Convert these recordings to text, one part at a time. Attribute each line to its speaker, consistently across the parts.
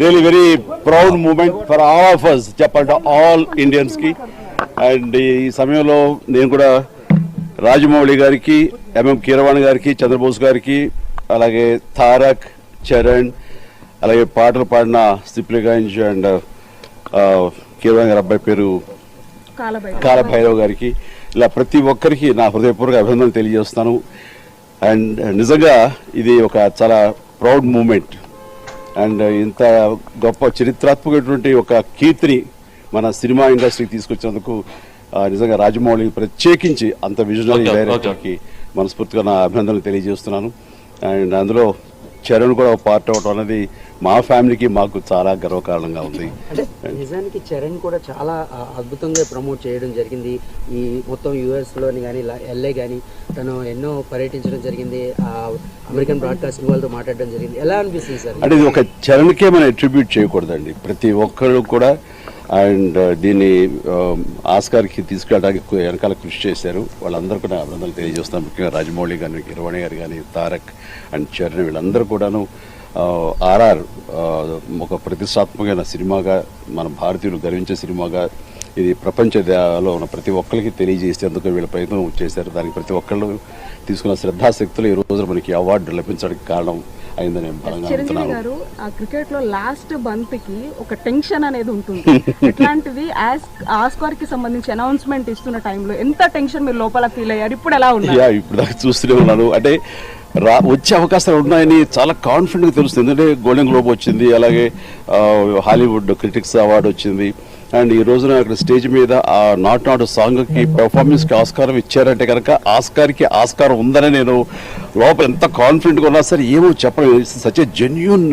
Speaker 1: Really very proud moment for all of us చెప్పాలంటే all ఇండియన్స్కి. And ఈ సమయంలో నేను కూడా రాజమౌళి గారికి ఎంఎం కీరవాణి గారికి చంద్రబోస్ గారికి అలాగే తారక్ చరణ్ అలాగే పాటలు పాడిన సిప్లిగంజ్ అండ్ కీరవాణి గారి అబ్బాయి పేరు కాలభైరవ్. గారికి. ఇలా ప్రతి ఒక్కరికి నా హృదయపూర్వక అభినందనలు తెలియజేస్తాను అండ్ నిజంగా ఇది ఒక చాలా ప్రౌడ్ మూమెంట్ అండ్ ఇంత గొప్ప చరిత్రాత్మకమైనటువంటి ఒక కీర్తిని మన సినిమా ఇండస్ట్రీకి తీసుకొచ్చినందుకు నిజంగా రాజమౌళి ప్రత్యేకించి అంత విజనరీ
Speaker 2: Okay,
Speaker 1: డైరెక్టర్కి మనస్ఫూర్తిగా నా అభినందనలు తెలియజేస్తున్నాను. అండ్ అందులో చరణ్ కూడా పార్ట్ అవడం అనేది మా ఫ్యామిలీకి మాకు చాలా గర్వకారణంగా ఉంది.
Speaker 3: అంటే నిజానికి చరణ్ కూడా చాలా అద్భుతంగా ప్రమోట్ చేయడం జరిగింది. ఈ మొత్తం యుఎస్లోని కానీ ఎల్ఏ కానీ తను ఎన్నో పర్యటించడం జరిగింది. అమెరికన్ బ్రాడ్కాస్టింగ్ వాళ్ళతో మాట్లాడడం జరిగింది. ఎలా అనిపిస్తుంది సార్?
Speaker 1: అంటే ఇది ఒక చరణ్కే మనం అట్రిబ్యూట్ చేయకూడదండి. ప్రతి ఒక్కరు కూడా అండ్ uh, దీన్ని um, ఆస్కార్కి తీసుకెళ్ళడానికి వెనకాల కృషి చేశారు. వాళ్ళందరూ కూడా అభినందనలు తెలియజేస్తాను ముఖ్యంగా రాజమౌళి కానీ కిరవాణి గారు కానీ తారక్ అండ్ చరణ్ వీళ్ళందరూ కూడాను uh, ఆర్ఆర్ uh, ఒక ప్రతిష్టాత్మకమైన సినిమాగా మన భారతీయులు గర్వించే సినిమాగా ఇది ప్రపంచ దేశాల్లో ఉన్న ప్రతి ఒక్కరికి తెలియజేసేందుకు వీళ్ళ ప్రయత్నం చేశారు. దానికి ప్రతి ఒక్కళ్ళు తీసుకున్న శ్రద్ధాశక్తులు ఈ రోజు మనకి అవార్డు లభించడానికి కారణం. అయిందని
Speaker 4: చిరంజీవి గారు ఆ క్రికెట్లో లాస్ట్ బంత్కి ఒక టెన్షన్ అనేది ఉంటుంది. ఇట్లాంటివి యాస్ ఆస్కార్కి సంబంధించి అనౌన్స్మెంట్ ఇస్తున్న టైంలో ఎంత టెన్షన్ మీరు లోపల ఫీల్ అయ్యారు? ఇప్పుడు ఎలా ఉన్నారు?
Speaker 1: ఇప్పుడు దాకా చూస్తూనే ఉన్నాను. అంటే రా వచ్చే అవకాశాలు ఉన్నాయని చాలా కాన్ఫిడెంట్గా తెలుస్తుంది. ఎందుకంటే గోల్డెన్ గ్లోబ్ వచ్చింది అలాగే హాలీవుడ్ క్రిటిక్స్ అవార్డు వచ్చింది. అండ్ ఈ రోజున అక్కడ స్టేజ్ మీద ఆ నాట్ నాట్ సాంగ్కి పెర్ఫార్మెన్స్కి ఆస్కారం ఇచ్చారంటే కనుక ఆస్కార్కి ఆస్కారం ఉందని నేను లోపల ఎంత కాన్ఫిడెంట్గా ఉన్నా సరే ఏమో చెప్పలేదు సచ్ ఏ జెన్యున్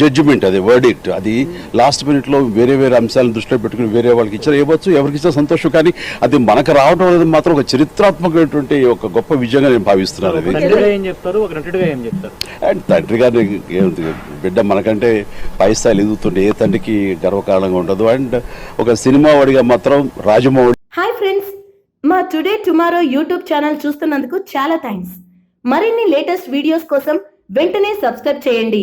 Speaker 1: జడ్జిమెంట్ అది వర్డిక్ట్ అది లాస్ట్ మినిట్లో వేరే వేరే అంశాలను దృష్టిలో పెట్టుకుని వేరే వాళ్ళకి ఇచ్చారు. ఇవ్వచ్చు ఎవరికి ఇచ్చినా సంతోషం కానీ అది మనకు రావడం అనేది మాత్రం ఒక చరిత్రాత్మకమైనటువంటి ఒక గొప్ప విజయంగా నేను భావిస్తున్నాను అది.
Speaker 2: తండ్రిగా ఏం చెప్తారు? ఒక నటుడిగా ఏం చెప్తారు?
Speaker 1: అండ్ తండ్రి గారిని ఏముంది, బిడ్డ మనకంటే పై స్థాయిలు ఎదుగుతుంటే ఏ తండ్రికి గర్వకారణంగా ఉండదు. అండ్ ఒక సినిమా వాడిగా మాత్రం రాజమౌళి
Speaker 5: హాయ్ ఫ్రెండ్స్ మా టుడే టుమారో యూట్యూబ్ ఛానల్ చూస్తున్నందుకు చాలా థ్యాంక్స్ మరిన్ని లేటెస్ట్ వీడియోస్ కోసం వెంటనే సబ్స్క్రైబ్ చేయండి.